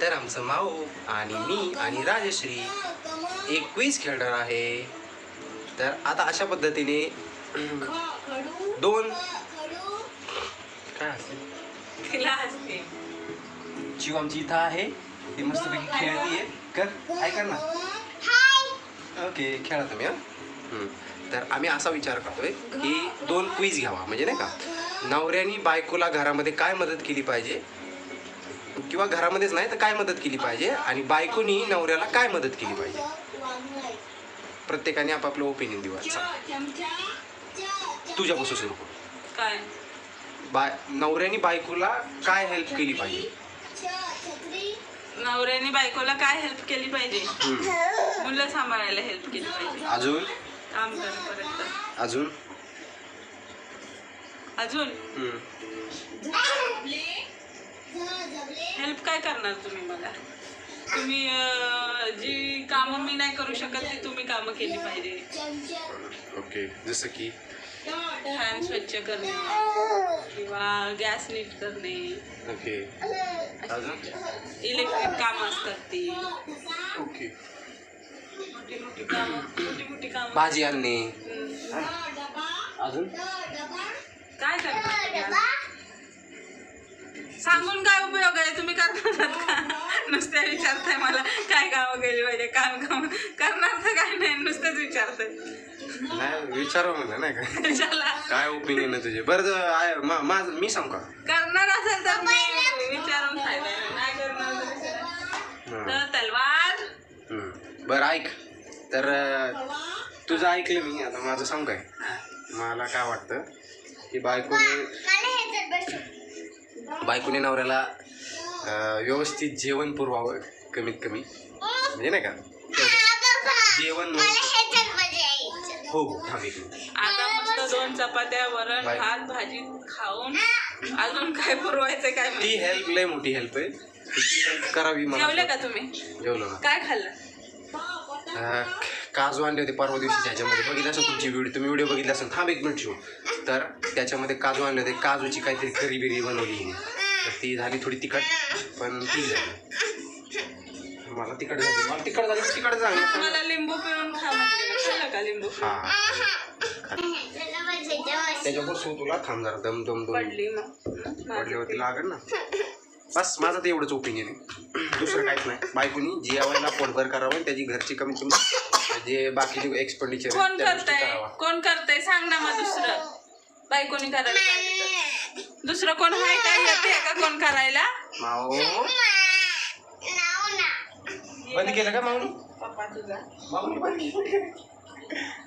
तर आमचं माऊ आणि मी आणि राजश्री एक क्विज खेळणार आहे. तर आता अशा पद्धतीने दोन काय हसते. जीव आमची इथं आहे. ती मस्तपैकी खेळतीये. कर कर ना. ओके खेळा तुम्ही हा. तर आम्ही असा विचार करतोय की दोन क्विज घ्यावा म्हणजे नाही का? नवऱ्यानी बायकोला घरामध्ये काय मदत केली पाहिजे? किंवा घरामध्येच नाही तर काय मदत केली पाहिजे? आणि बायकोनी नवऱ्याला काय मदत केली पाहिजे? प्रत्येकाने आपापलं ओपिनियन देऊ आजचा. तुझ्यापासून सुरू करू. काय? बाय नवऱ्यानी बायकोला काय हेल्प केली पाहिजे? नवऱ्याने बायकोला काय हेल्प केली पाहिजे. मुलं सांभाळायला हेल्प केली पाहिजे. अजून? काम करेपर्यंत. अजून? अजून? काय करणार तुम्ही मला? तुम्ही जी कामं मी नाही करू शकत ती तुम्ही कामं केली पाहिजे. ओके जसं की? फॅन स्वच्छ करणे किंवा गॅस नीट करणे. ओके. अजून? इलेक्ट्रिक कामं असतात ती. ओके. मोठी मोठी कामं मोठी मोठी कामं. भाजी आणणे. अजून? काय करणार? सांगून काय उपयोग आहे? तुम्ही करणार का? नुसत्या विचारताय मला काय कामं केली पाहिजे काम काम करणार तर काय नाही नुसतंच विचारताय. नाही विचारू म्हणलं नाही का? कशाला काय ओपिनियन आहे तुझे? बरं आहे- मा- माझं मी सांग का? करणार असेल तर मी विचारून फायदा. नाही करणार तर? हं. तर तलवार. हं. बरं ऐक. तर अं, तुझं ऐकलं मी आता माझं सांग काय? मला काय वाटतं की बायकोने बायकोने नवऱ्याला व्यवस्थित जेवण पुरवावं कमीत कमी. म्हणजे नाही का. जेवण हो हो थांब एक मिनिट. आता मस्त दोन चपात्या वरण बाय. भात भाजी खाऊन अजून काय पुरवायचं काय ती माहिती. हेल्प लय मोठी हेल्प आहे. ती help करावी मला. जेवले का तुम्ही? जेवलो ना. काय खाल्लं? अं, काजू आणले होते परवा दिवशी त्याच्यामध्ये बघितलं असेल तुमची व्हिडिओ तुम्ही व्हिडिओ बघितला असेल थांब एक मिनिट शिव. तर त्याच्यामध्ये काजू आणले होते काजूची काहीतरी करी बिरी बनवली. तर ती झाली थोडी तिखट पण ती झाली. मला तिखट झाली मला तिखट झाली तिखट झाली. मला लिंबू पिळून खा का लिंबू हा. त्याच्यापासून तुला थांब जरा दम दम दम. पडल्यावरती लागेल ना. बस माझं ते एवढंच ओपिनियन आहे. दुसरं काहीच नाही. बायकोनी जेवायला पोटभर करावं त्याची घरची कमीत कमी जे बाकीचे एक्सपेंडिचर कोण करतंय? कोण करतंय? सांग ना मग दुसरं. बायकोनी करायला पाहिजे तर. दुसरं कोण आहे काय येते का कोण करायला? माओ बंद केलं का माऊनी पप्पा तुझा. माऊनी बंद केलं.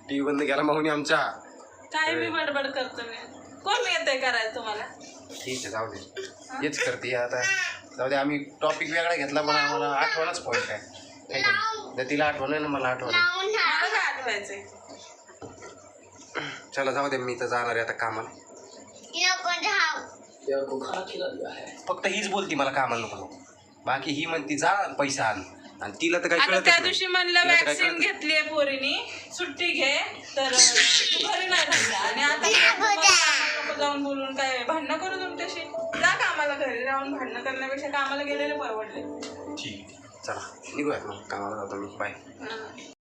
टी व्ही बंद केला माऊनी आमच्या काय मी बडबड करतो मी? कोण येतंय करायला तुम्हाला? ठीक आहे जाऊ दे. हेच करते आता. जाऊ दे आम्ही टॉपिक वेगळा घेतला पण आम्हाला आठवणच पॉईंट आहे. है का नाही? तर तिला आठवण आहे ना मला आठवण आहे. मला काय आठवायचंय. चला जाऊ दे मी तर जाणार आहे आता कामाला. फक्त हीच बोलती मला कामाला नको नको. बाकी ही म्हणती जा पैसा आण. आणि तिला तर काही आता त्या. दिवशी म्हणलं तिला तर काही वॅक्सिन कळतच घेतलीये पोरीनी. सुट्टी घे. तर तू घरी नाही राहिला आणि आता जाऊन बोलून काय भांडणं करू तुमच्याशी? जा कामाला घरी राहून भांडणं करण्यापेक्षा कामाला गेलेले परवडले ठीक. आहे. चला निघूयात मग कामाला जातो मी बाय हा.